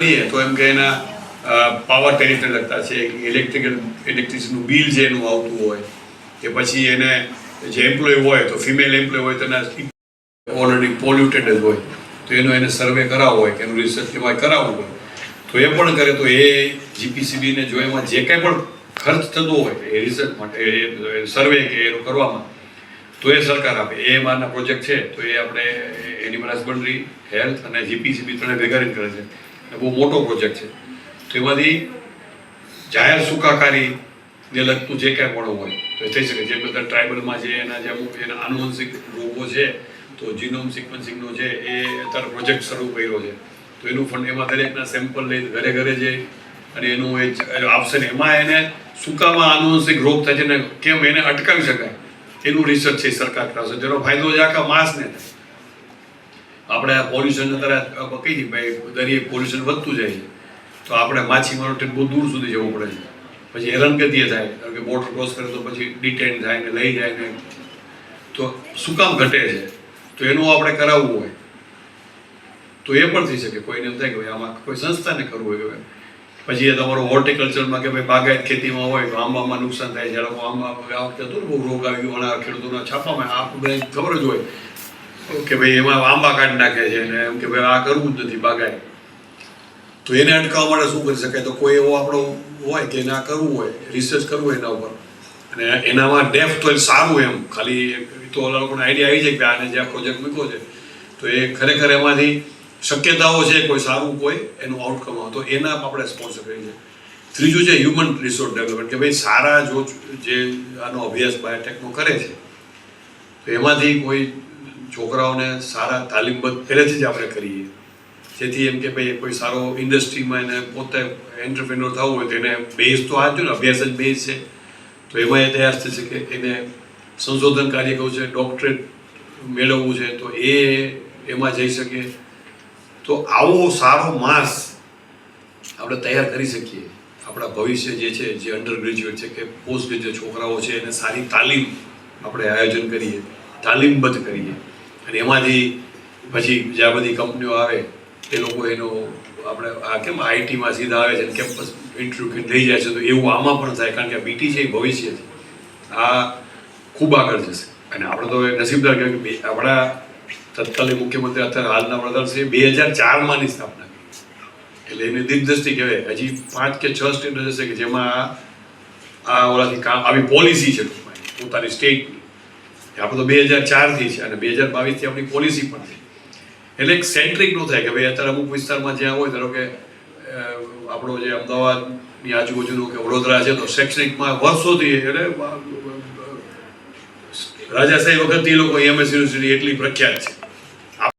કરીએ તો એમ કે એના પાવર ટેરિફને લગતા છે. ઇલેક્ટ્રિકલ ઇલેક્ટ્રિસિટીનું બિલ જે એનું આવતું હોય કે પછી એને જે એમ્પ્લોય હોય, તો ફિમેલ એમ્પ્લોય હોય તેના ઓલરેડી પોલ્યુટેડ જ હોય. તો એનો એને સર્વે કરાવવો હોય કે એનું રિસર્ચ એમાં કરાવવું હોય. તો એ પણ કરે, તો એ જીપીસીબીને જો એમાં જે કંઈ પણ ખર્ચ થતો હોય, એ રિસર્ચ માટે, એ સર્વે કે એનું કરવામાં, તો એ સરકાર આપે. એ મારના પ્રોજેક્ટ છે, તો એ આપણે એનિમલ હસબન્ડરી હેલ્થ અને જીપીસીબી ત્રણે ભેગા કરે છે. બહુ મોટો પ્રોજેક્ટ છે. તો એમાંથી જાહેર સુખાકારીને લગતું જે કાંઈ પણ હોય, તો થઈ શકે. જે બધા ટ્રાઇબલમાં જે એના જે અમુક એના આનુવંશિક રોગો છે, તો જીનોમ સિક્વન્સિંગનો છે એ અત્યારે પ્રોજેક્ટ શરૂ કર્યો છે. તો એનું ફંડ એમાં દરેકના સેમ્પલ લઈ ઘરે ઘરે જઈ અને એનું એ જ આપશે ને. એમાં એને સુકામાં આનુવંશિક રોગ થાય છે ને, કેમ એને અટકાવી શકાય? એનું રિસર્ચ છે સરકાર કરાવશે જેનો ફાયદો છે આખા માસને થાય. આપણે આ પોલ્યુશન અત્યારે કહી દીધું ભાઈ દરિયે પોલ્યુશન વધતું જાય છે. તો આપણે માછીમારો ટ્રેન બહુ દૂર સુધી જવું પડે છે. પછી હેરાનગતિએ થાય. કારણ કે બોર્ડર ક્રોસ કરે તો પછી ડિટેન થાય ને લઈ જાય ને તો શું કામ ઘટે છે? તો એનું આપણે કરાવવું હોય. તો એ પણ થઈ શકે. કોઈને એમ થાય કે ભાઈ આમાં કોઈ સંસ્થાને કરવું હોય કે પછી એ તમારો હોર્ટિકલ્ચરમાં કે ભાઈ બાગાયત ખેતીમાં હોય તો આંબામાં નુકસાન થાય. જ્યારે આંબા આ વખતે હતું ને બહુ રોગ આવી ગયો ઘણા ખેડૂતોના છાપામાં. આ બધાને ખબર જ હોય. કે ભાઈ એમાં આંબા કાઢી નાખે છે ને એમ કે ભાઈ આ કરવું જ નથી બાગાય તો એને અટકાવવા માટે શું કરી શકાય? તો કોઈ એવો આપણો હોય કે ના કરવું હોય રિસર્ચ કરવું હોય એના ઉપર. અને એનામાં તો એ સારું એમ. ખાલી તો ઓલા લોકોને આઈડિયા આવી જાય કે આને જે આ પ્રોજેક્ટ મૂક્યો છે. તો એ ખરેખર એમાંથી શક્યતાઓ છે કોઈ સારું કોઈ, એનું આઉટકમ આવે. તો એના આપણે સ્પોન્સર કરીએ છીએ ત્રીજું છે હ્યુમન રિસોર્સ ડેવલપમેન્ટ કે ભાઈ સારા જો જે આનો અભ્યાસ બાયોટેકનો કરે છે, તો એમાંથી કોઈ છોકરાઓને સારા તાલીમબદ્ધ પહેલેથી જ આપણે કરીએ. જેથી એમ કે ભાઈ કોઈ સારો ઇન્ડસ્ટ્રીમાં એને પોતે એન્ટરપ્રિન્યોર થવું હોય તો એને બેઝ તો આ જ ને, અભ્યાસ જ બેઝ છે. તો એમાં એ તૈયાર થઈ શકે, એને સંશોધન કાર્ય કરવું છે ડોક્ટરેટ મેળવવું છે, તો એ એમાં જઈ શકે. તો આવો સારો માસ આપણે તૈયાર કરી શકીએ. આપણા ભવિષ્ય જે છે, જે અંડર ગ્રેજ્યુએટ છે કે પોસ્ટ ગ્રેજ્યુએટ છોકરાઓ છે, એને સારી તાલીમ આપણે આયોજન કરીએ, તાલીમબદ્ધ કરીએ. અને એમાંથી પછી જે આ બધી કંપનીઓ આવે, એ લોકો એનો આપણે આ કેમ આઈટીમાં સીધા આવે છે કેમ્પસ ઇન્ટરવ્યૂ થઈ જાય છે, તો એવું આમાં પણ થાય, કારણ કે બીટી છે એ ભવિષ્ય છે આ ખૂબ આગળ જશે. અને આપણે તો નસીબદાર કહેવાય કે આપણા તત્કાલીન મુખ્યમંત્રી અત્યારે હાલના વડાપ્રધાન બે હજાર ચારમાંની સ્થાપના એટલે એની દીર્ઘદ્રષ્ટિ કહેવાય. હજી પાંચ કે છ સ્ટેટ હશે કે જેમાં આ- આ ઓલાથી કામ, આવી પોલિસી છે ટૂંકમાં પોતાની સ્ટેટની આપણે તો બે હજાર ચારથી છે અને બે હજાર બાવીસથી આપણી પોલિસી પણ છે. એટલે એક સેન્ટ્રિકનું થાય કે ભાઈ અત્યારે અમુક વિસ્તારમાં જ્યાં હોય, ધારો કે આપણો જે અમદાવાદની આજુબાજુનું કે વડોદરા છે, તો શૈક્ષણિકમાં વર્ષોથી એટલે રાજા રાજાશાહી વખતથી લોકો એમએસ યુનિવર્સિટી એટલી પ્રખ્યાત છે.